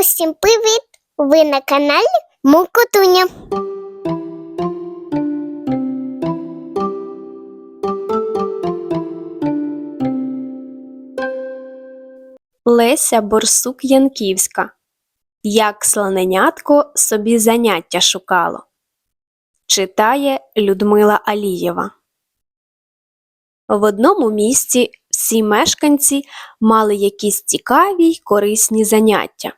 Усім привіт! Ви на каналі Мукотуня. Леся Борсук Янківська. Як слоненятко собі заняття шукало. Читає Людмила Алієва. В одному місті всі мешканці мали якісь цікаві й корисні заняття.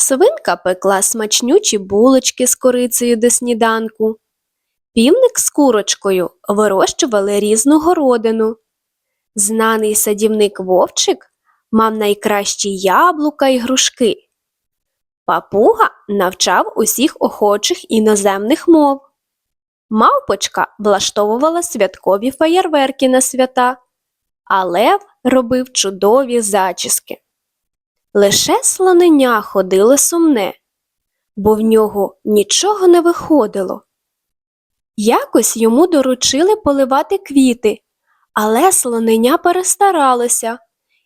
Свинка пекла смачнючі булочки з корицею до сніданку. Півник з курочкою вирощували різну городину. Знаний садівник Вовчик мав найкращі яблука й грушки. Папуга навчав усіх охочих іноземних мов. Мавпочка влаштовувала святкові феєрверки на свята, а лев робив чудові зачіски. Лише слоненя ходило сумне, бо в нього нічого не виходило. Якось йому доручили поливати квіти, але слоненя перестаралося,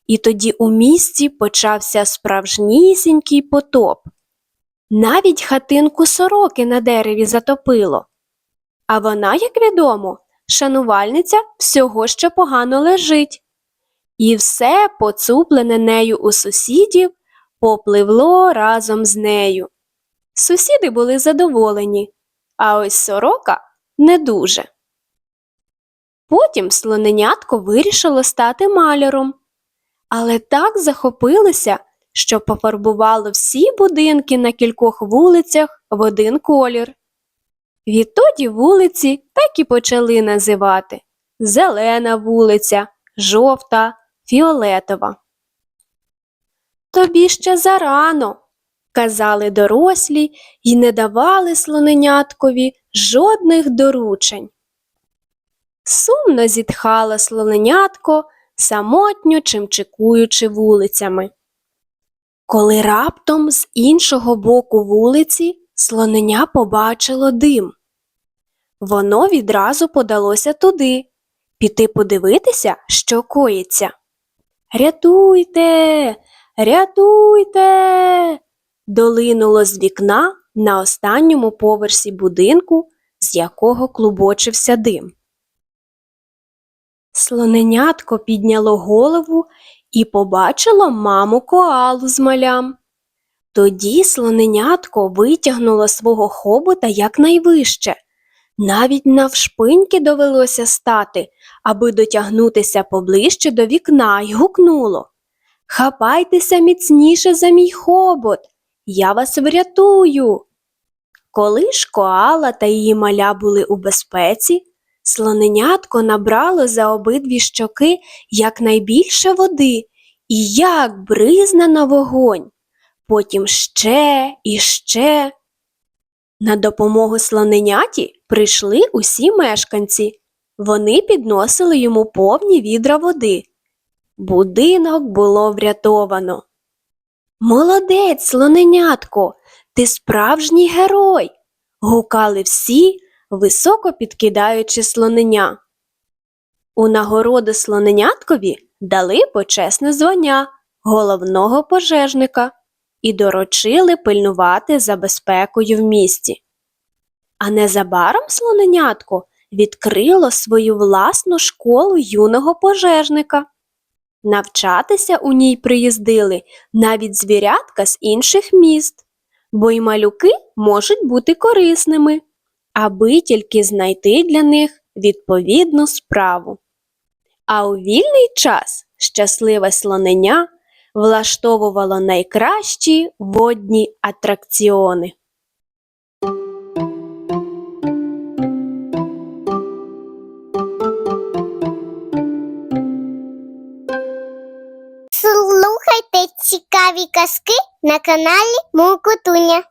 і тоді у місті почався справжнісінький потоп. Навіть хатинку сороки на дереві затопило. А вона, як відомо, шанувальниця всього, що погано лежить. І все, поцуплене нею у сусідів, попливло разом з нею. Сусіди були задоволені, а ось сорока не дуже. Потім слоненятко вирішило стати маляром, але так захопилося, що пофарбувало всі будинки на кількох вулицях в один колір. Відтоді вулиці так і почали називати Зелена вулиця, жовта, фіолетова. Тобі ще зарано, казали дорослі й не давали слоненяткові жодних доручень. Сумно зітхала слоненятко, самотньо чимчикуючи вулицями. Коли раптом з іншого боку вулиці слоненя побачило дим. Воно відразу подалося туди, піти подивитися, що коїться. Рятуйте, рятуйте. долинуло з вікна на останньому поверсі будинку, з якого клубочився дим. Слоненятко підняло голову і побачило маму коалу з малям. Тоді слоненятко витягнуло свого хобота якнайвище. Навіть навшпиньки довелося стати, аби дотягнутися поближче до вікна й гукнуло. Хапайтеся міцніше за мій хобот, я вас врятую. Коли ж коала та її маля були у безпеці, слоненятко набрало за обидві щоки якнайбільше води і як бризне на вогонь. Потім ще і ще. На допомогу слоненяті прийшли усі мешканці. Вони підносили йому повні відра води. Будинок було врятовано. Молодець, слоненятко, ти справжній герой. гукали всі, високо підкидаючи слоненя. У нагороду слоненяткові дали почесне звання головного пожежника і доручили пильнувати за безпекою в місті. А незабаром слоненятко відкрило свою власну школу юного пожежника. Навчатися у ній приїздили навіть звірятка з інших міст, бо й малюки можуть бути корисними, аби тільки знайти для них відповідну справу. А у вільний час щасливе слоненя влаштовувало найкращі водні атракціони. Слухайте цікаві казки на каналі Мукотуня.